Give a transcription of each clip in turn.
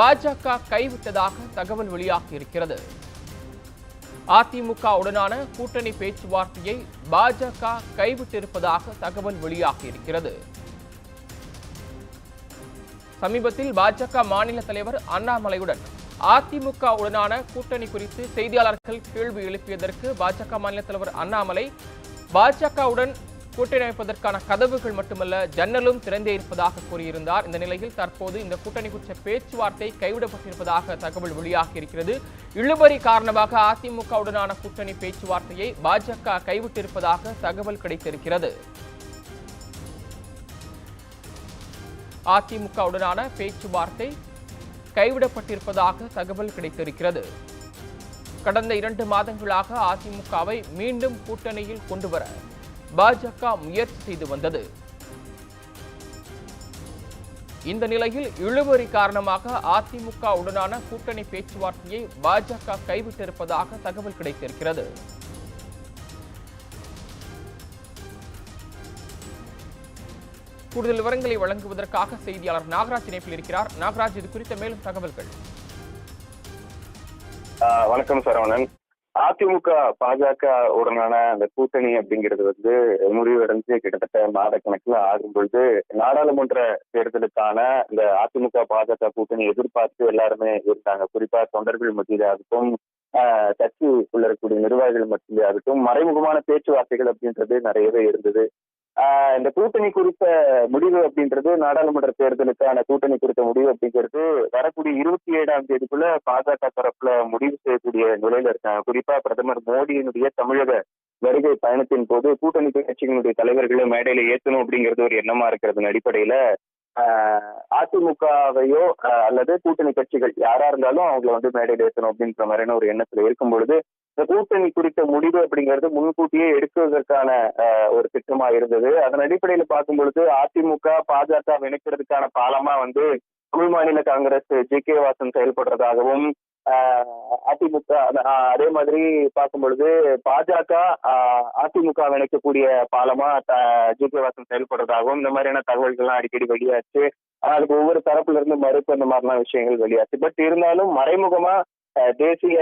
பாஜக கைவிட்டதாக தகவல் வெளியாகி இருக்கிறது. அதிமுக உடனான கூட்டணி பேச்சுவார்த்தையை பாஜக கைவிட்டிருப்பதாக தகவல் வெளியாகி இருக்கிறது. சமீபத்தில் பாஜக மாநில தலைவர் அண்ணாமலையுடன் அதிமுக உடனான கூட்டணி குறித்து செய்தியாளர்கள் கேள்வி எழுப்பியதற்கு பாஜக மாநில தலைவர் அண்ணாமலை பாஜகவுடன் கூட்டணி அமைப்பதற்கான கதவுகள் மட்டுமல்ல ஜன்னலும் திறந்தே இருப்பதாக கூறியிருந்தார். இந்த நிலையில் தற்போது இந்த கூட்டணி குறித்த பேச்சுவார்த்தை கைவிடப்பட்டிருப்பதாக தகவல் வெளியாகி இருக்கிறது. இழுபறி காரணமாக அதிமுகவுடனான கூட்டணி பேச்சுவார்த்தையை பாஜக கைவிட்டிருப்பதாக தகவல் கிடைத்திருக்கிறது. அதிமுகவுடனான பேச்சுவார்த்தை கைவிடப்பட்டிருப்பதாக தகவல் கிடைத்திருக்கிறது. கடந்த இரண்டு மாதங்களாக அதிமுகவை மீண்டும் கூட்டணியில் கொண்டுவர பாஜக முயற்சி செய்து வந்தது. இந்த நிலையில் இழுபறி காரணமாக அதிமுக உடனான கூட்டணி பேச்சுவார்த்தையை பாஜக கைவிட்டிருப்பதாக தகவல் கிடைத்திருக்கிறது. கூடுதல் விவரங்களை வழங்குவதற்காக செய்தியாளர் நாகராஜ் இணைப்பில் இருக்கிறார். நாகராஜ் இது குறித்த மேலும் தகவல்கள். வணக்கம் சரவணன். அதிமுக பாஜக உடனான அந்த கூட்டணி அப்படிங்கிறது வந்து முடிவடைஞ்சு கிட்டத்தட்ட மாத கணக்குல ஆகும் பொழுது நாடாளுமன்ற தேர்தலுக்கான இந்த அதிமுக பாஜக கூட்டணி எதிர்பார்த்து எல்லாருமே இருந்தாங்க. குறிப்பா தொண்டர்கள் மத்தியிலாகட்டும் ஆஹ் உள்ள இருக்கக்கூடிய நிர்வாகிகள் மத்தியிலாகட்டும் மறைமுகமான பேச்சுவார்த்தைகள் அப்படின்றது நிறையவே இருந்தது. இந்த கூட்டணி குறித்த முடிவு அப்படின்றது நாடாளுமன்ற தேர்தலுக்கான கூட்டணி குறித்த முடிவு அப்படிங்கிறது வரக்கூடிய இருபத்தி ஏழாம் தேதிக்குள்ள பாஜக தரப்புல முடிவு செய்யக்கூடிய நிலையில இருக்காங்க. குறிப்பா பிரதமர் மோடியினுடைய தமிழக வருகை பயணத்தின் போது கூட்டணி கட்சிகளுடைய தலைவர்களை மேடையில ஏத்தணும் அப்படிங்கிறது ஒரு எண்ணமா இருக்கிறது அடிப்படையில ஆஹ் அதிமுகவையோ அல்லது கூட்டணி கட்சிகள் யாரா இருந்தாலும் அவங்களை வந்து மேடையில் ஏற்றணும் அப்படின்ற மாதிரியான ஒரு எண்ணத்துல இருக்கும் பொழுது இந்த கூட்டணி குறித்த முடிவு அப்படிங்கிறது முன்கூட்டியே எடுக்குவதற்கான ஒரு திட்டமா இருந்தது. அதன் அடிப்படையில பார்க்கும் பொழுது அதிமுக பாஜக இணைக்கிறதுக்கான பாலமா வந்து Tamil Maanila Congress G. K. Vasan செயல்படுறதாகவும் ஆஹ், அதிமுக அதே மாதிரி பார்க்கும் பொழுது பாஜக ஆஹ், அதிமுக இணைக்கக்கூடிய பாலமா ஜி. கே. வாசன் செயல்படுறதாகவும் இந்த மாதிரியான தகவல்கள்லாம் அடிக்கடி வெளியாச்சு. அதுக்கு ஒவ்வொரு தரப்புல இருந்து மறுப்பு அந்த மாதிரிலாம் விஷயங்கள் வெளியாச்சு. பட் இருந்தாலும் மறைமுகமா தேசிய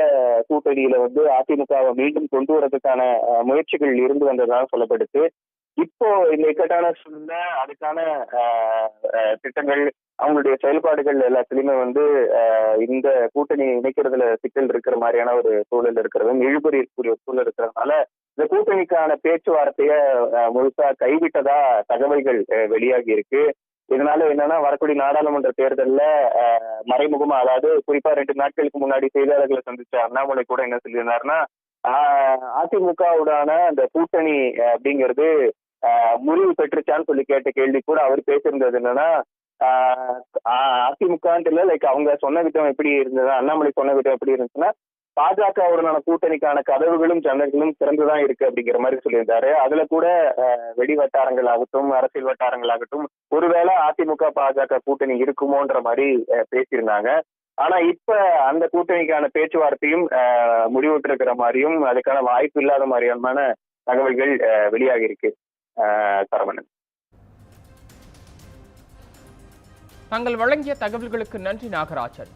கூட்டணியில வந்து அதிமுகவை மீண்டும் கொண்டு வரதுக்கான முயற்சிகள் இருந்து வந்ததாக சொல்லப்படுது. இப்போ இந்த இக்கட்டான சூழ்நிலை அதுக்கான திட்டங்கள் அவங்களுடைய செயல்பாடுகள் எல்லாத்துலயுமே வந்து இந்த கூட்டணி இணைக்கிறதுல சிக்கல் இருக்கிற மாதிரியான ஒரு சூழல் இருக்கிறது இழுபறி இருக்கக்கூடிய ஒரு சூழல் இருக்கிறதுனால இந்த கூட்டணிக்கான பேச்சுவார்த்தைய முழுசா கைவிட்டதா தகவல்கள் வெளியாகி இருக்கு. இதனால என்னன்னா வரக்கூடிய நாடாளுமன்ற தேர்தல்ல மறைமுகமா அதாவது குறிப்பா ரெண்டு நாட்களுக்கு முன்னாடி செய்தியாளர்களை சந்திச்ச அண்ணாமலை கூட என்ன சொல்லியிருந்தாருன்னா ஆஹ், அதிமுகவுடான அந்த கூட்டணி அப்படிங்கிறது ஆஹ், முறிவு பெற்றுச்சான்னு சொல்லி கேட்ட கேள்வி கூட அவர் பேசியிருந்தது என்னன்னா ஆஹ், ஆஹ், அதிமுகன்ட்டு லைக் அவங்க சொன்ன விதம் எப்படி இருந்தது அண்ணாமலை சொன்ன விதம் எப்படி இருந்துச்சுன்னா பாஜகவுடனான கூட்டணிக்கான கதவுகளும் ஜன்னல்களும் திறந்துதான் இருக்கு அப்படிங்கிற மாதிரி சொல்லியிருந்தாரு. அதுல கூட வெடி வட்டாரங்கள் ஆகட்டும் அரசியல் வட்டாரங்கள் ஆகட்டும் ஒருவேளை அதிமுக பாஜக கூட்டணி இருக்குமோன்ற மாதிரி பேசியிருந்தாங்க. ஆனா இப்ப அந்த கூட்டணிக்கான பேச்சுவார்த்தையும் அஹ், முடிவுற்றிருக்கிற மாதிரியும் அதுக்கான வாய்ப்பு இல்லாத மாதிரியான தகவல்கள் வெளியாகி இருக்கு சரவணன். தங்கள் வழங்கிய தகவல்களுக்கு நன்றி நாகராஜன்.